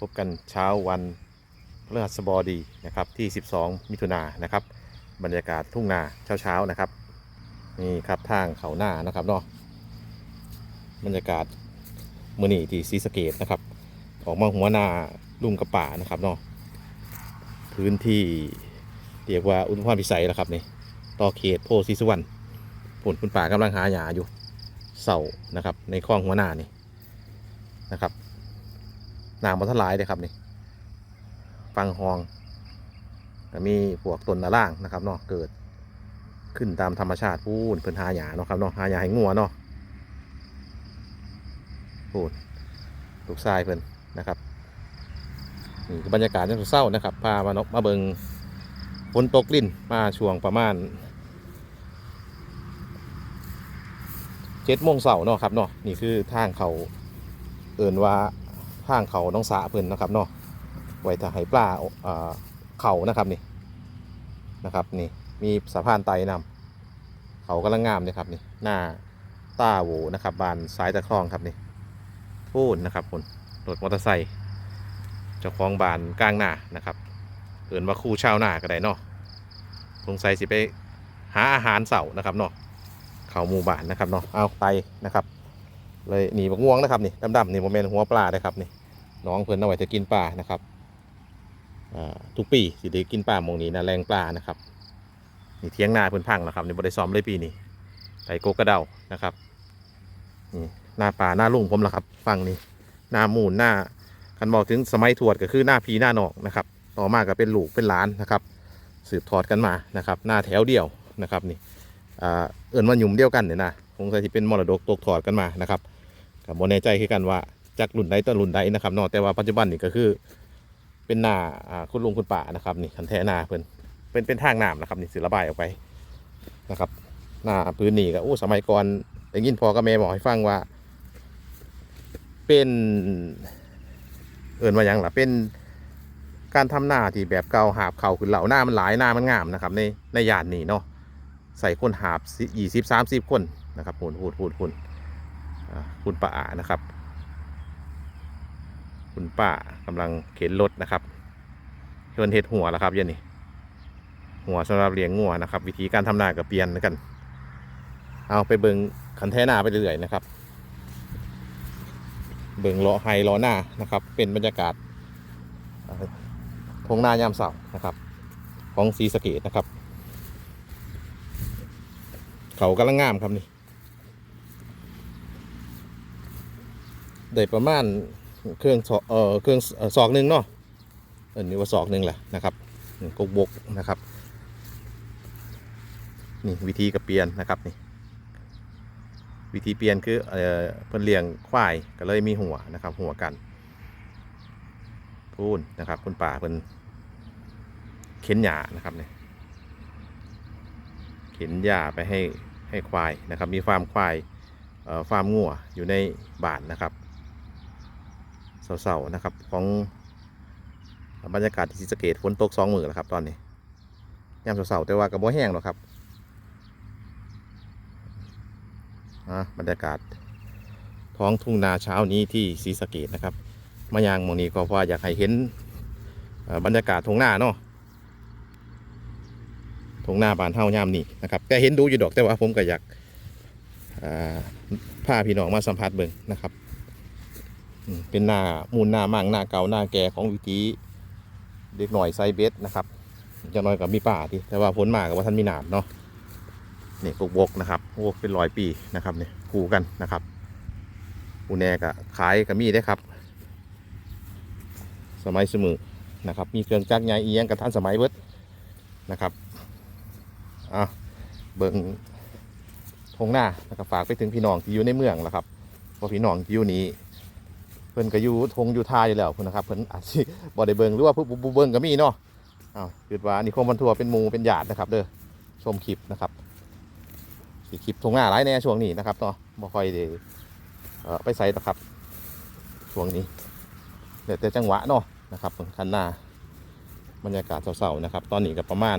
พบกันเช้าวันพฤหัสบดีนะครับที่ 12 มิถุนายนนะครับ บรรยากาศทุ่งนาเช้าๆนะครับนี่ครับทางเขาหน้านะครับเนาะบรรยากาศมือนีที่ศรีสเกดนะครับ ออกมาหัวหน้าลุงกระป่านะครับเนาะพื้นที่เรียกว่าอุทมพรพิสัยแล้วครับนี่ต่อเขตโพธิสุวรรณผลคุณป่ากำลังหาหยาอยู่เสานะครับ ในคลองหัวหน้านี่นะครับ น้ำมันทลายเลยครับนี่ฟังหองมีพวกต้นนาล่างนะครับเนาะเกิดขึ้นตามธรรมชาติพูนเพิ่นหาหยาเนาะครับเนาะหาหยาให้งัวเนาะพูนลูกชายเพิ่นนะครับนี่คือบรรยากาศยามเศร้านะครับพามานกมาเบิงฝนตกลิ่นมาช่วงประมาณเจ็ดโมงเสาร์เนาะครับเนาะนี่คือทางเขาเอินว่า ทางเขาน้องสาเพิ่นนะครับเนาะไว้ถ้าให้ปลาเอ่อเขานะครับนี่นะครับนี่มีสะพานไต่นำเขากำลังงามเลยครับนี่หน้าต้าโวนะครับบานซ้ายตะคลองครับนี่พูนนะครับคุณรถมอเตอร์ไซค์เจ้าของบานกลางหน้านะครับเกินว่าคู่เช่าวหน้าก็ได้เนาะสงสัยสิไปหาอาหารเสาร์นะครับเนาะเขาหมู่บ้านนะครับเนาะเอาไปนะครับ เลยหนีบักง่วงนะครับนี่ดำๆนี่โมเมนหัวปลาเลยครับนี่น้องเพิ่อนเอาไว้จะกินปลานะครับทุกปีสิได้กินปลาหมองนี้นะแรงปลานะครับนี่เทียงนาเพิ่อนพังนะครับนี่บริซ้อมเลยปีนี้ไต่โกกระเดานะครับนี่หน้าป่าหน้าลุงผมละครับฟังนี่หน้ามูนหน้าคันบอกถึงสมัยทวดก็คือหน้าพีหน้านอกนะครับต่อมาก็เป็นลูกเป็นหลานนะครับ สืบทอดกันมานะครับ หน้าแถวเดียวนะครับนี่อ่าเอิญว่าหยุ่มเดียวกันเนี่ยนะคงจะที่เป็นมรดกตกทอดกันมานะครับ กับโมแน่ใจคือกันว่าจากรุ่นใดต่อรุ่นใดนะครับเนอกแต่ว่าปัจจุบันนี่ก็คือ เป็นหน้าคุณลุงคุณป้านะครับนี่คันแท้หน้าเพิ่นเป็นเป็นทางน้ำนะครับนี่สือระบายออกไปนะครับ หน้าพื้นนี่ก็โอ้สมัยก่อนได้ยินพอกับแม่บอกให้ฟังว่า เป็นเอินว่ายังล่ะเป็นการทำหน้าที่แบบเก่าหาบเข่าขึ้นเหล่าหน้ามันหลายหน้ามันงามนะครับ ในในยานนี้เนาะใส่คนหาบยี่สิบสามสิบคนนะครับพูนพูดพูดพูนอ่า คุณป้านะครับ คุณป้ากำลังเข็นรถนะครับเชิญเห็ดหัวแล้วครับยันนี่หัวสำหรับเลี้ยงงัวนะครับ วิธีการทำนากับเปลี่ยนกัน เอาไปเบิงคันแท่นาไปเรื่อยๆนะครับ เบิงล้อไฮล้อหน้านะครับ เป็นบรรยากาศเอ่อทงหน้ายามเสาร์นะครับ ของสีสเกตนะครับ เขากำลังงามครับนี่ ได้ประมาณเครื่องศอเอ่อเครื่องเอ่อศอกหนึ่งเนาะออนี่ว่าศอกหนึ่งแหละนะครับกบกนะครับนี่วิธีกระเปียนนะครับนี่วิธีเปลี่ยนคือเอ่อเพิ่นเลี้ยงควายก็เลยมีหัวนะครับ หัวกันพูนนะครับคุณป่าเพิ่นเข็นหญ้านะครับเนี่ยเข็นหญ้าไปให้ให้ควายนะครับ มีฟาร์มควายเอ่อฟาร์มงัวอยู่ในบ้านนะครับ เสาๆนะครับ ของบรรยากาศที่ศรีสะเกดฝนตกสองมือแล้วครับ ตอนนี้ยามเสาๆแต่ว่าก็บ่แห้งหรอกครับอะบรรยากาศท้องทุ่งนาเช้านี้ที่ศรีสะเกดนะครับมายางมองนี้ก็เพราะว่าอยากให้เห็นบรรยากาศทุ่งนาเนาะทุ่งนาบานเท่ายามนี่นะครับแต่เห็นดูอยู่ดอกแต่ว่าผมก็อยากอ่าพี่น้องมาสัมผัสเบิ่งนะครับ เป็นหน้ามูลหน้ามั่งหน้าเก่าหน้าแก่ของวิธีเด็กหน่อยไซเบสนะครับจะน้อยกับมีป่าที่แต่ว่าพ้นมากับว่าท่านมีหนามเนาะนี่กบกนะครับโอ้เป็นร้อยปีนะครับเนี่ยคู่กันนะครับอูแนกะขายกับมีได้ครับ สมัยสมือนะครับ มีเครื่องจักรใหญ่เอียงกับท่านสมัยเบิดนะครับอะเบิ่งทงหน้านะครับฝากไปถึงพี่น้องที่อยู่ในเมืองแล้วครับเพราพี่น้องที่อยู่นี้ เพิ่นก็อยู่ทงอยู่ทาอยู่แล้วเพิ่นะครับเพิ่นอาจสิบ่ได้เบิ่งหรือว่าผู้ผู้เบิ่งก็มีเนาะอ้าวคิดว่านี่คงบรรทัวเป็นหมูเป็นญาตินะครับ เด้อชมคลิปนะครับสีคลิปทงหน้าร้ายแน่ช่วงนี้นะครับเนาะบ่ค่อยได้เอ่อไปใส่หรอกครับช่วงนี้เดี๋ยวแต่จังหวะเนาะนะครับเบิ่งคันหน้าบรรยากาศเศร้าๆนะครับ ตอนนี้ก็ประมาณ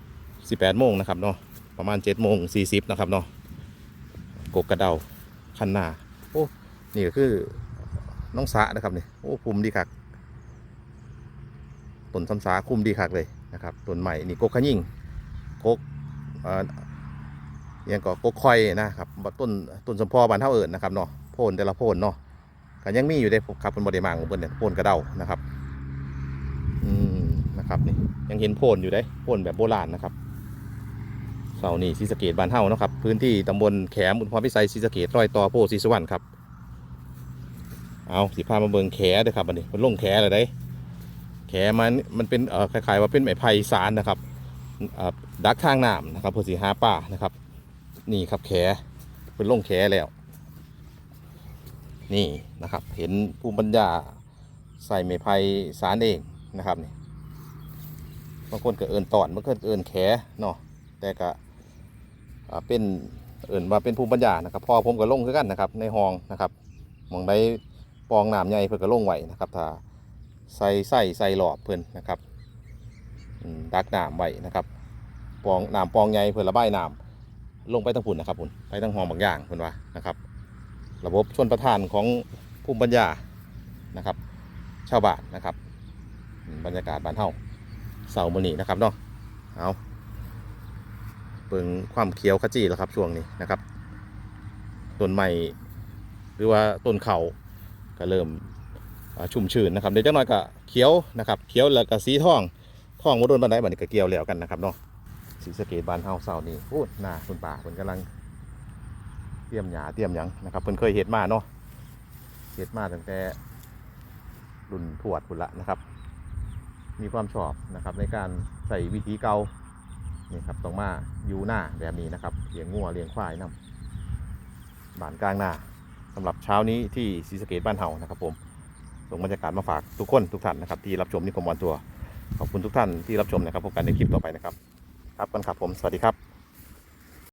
18โมงนะครับเนาะประมาณ7โมง40นะครับเนาะกกกระเดาคันหน้าโอ้นี่ก็คือ น้องสะนะครับนี่โอ้ภูมิดีคักต้นซ้ำสาคุ้มดีคักเลยนะครับต้นใหม่นี่กกขยิ่งกกเอ่อยังก็กกคอยนะครับต้นต้นสมพอบานเท่าเอิญนะครับเนาะโพนแต่ละโพนเนาะก็ยังมีอยู่ได้ครับเป็นบริมางของเพิ่นเนี่ยโพนกระเดานะครับอืมนะครับนี่ยังเห็นโพนอยู่ได้โพนแบบโบราณนะครับเสานี่ศรีสะเกดบานเฮานะครับ พื้นที่ตำบลแขมอุณพรพิสัยศรีสะเกดร้อยต่อโพธิ์ศรีสวรรณครับ เอาสิพามาเบิ่งแขเด้อครับอันนี้มันลงแขเลยได้แขมันมันเป็นเอ่อคล้ายๆว่าเป็นไม้ไผ่สารนะครับเอ่อดักทางน้ำนะครับเพื่อสีหาป่านะครับ นี่ครับแขเป็นล่งแขแล้ว นี่นะครับ เห็นภูมิปัญญาใส่ไม้ไผ่สารเองนะครับนี่บางคนก็เอินตอนบางคนเอินแขเนาะแต่ก็เป็นเอินว่าเป็นภูมิปัญญานะครับพ่อผมก็ลงคือกันนะครับ ในห้องนะครับมองได้ ปองน้ำใหญ่เพื่อก็ลงไหวนะครับถ้าใส่ใส่ใส่หลอบเพื่อนนะครับดักน้ำไว้นะครับปองน้ำปองใหญ่เพื่อระบายน้ำลงไปทั้งพุ่นนะครับพุ่นไปทั้งห้องบางอย่างเพื่อนว่านะครับ ระบบชนประทานของภูมิปัญญานะครับ ชาวบ้านนะครับ บรรยากาศบ้านเฮาเสาร์มื้อนี้นะครับเนาะเอาเปิงความเขียวขจีแล้วครับช่วงนี้นะครับต้นไม้หรือว่าต้นเขา ก็เริ่มชุ่มชื้นนะครับเดี๋ยวจังหน่อยก็เขียวนะครับเขียวแล้วก็สีทองทองมาโดนบันไดบัดนี้ก็เกี่ยวแล้วกันนะครับเนาะสีสเกตบานเฮาเศร้านี่พูดหน้าคุณป่าเพิ่นกำลังเตรียมหญ้าเตรียมหยังนะครับเพิ่นเคยเฮ็ดมาเนาะเฮ็ดมาตั้งแต่รุ่นทวดพุ่นละนะครับ มีความชอบนะครับในการใส่วิธีเก่านี่ครับต้องมาอยู่หน้าแบบนี้นะครับเลี้ยงงัวเลี้ยงควายนํบ้านกลางหน้า สำหรับเช้านี้ที่ศรีสะเกดบ้านเฮานะครับผมส่งบรรยากาศมาฝากทุกคนทุกท่านนะครับที่รับชมนิคมวันตัวขอบคุณทุกท่านที่รับชมนะครับพบกันในคลิปต่อไปนะครับครับกันครับผมสวัสดีครับ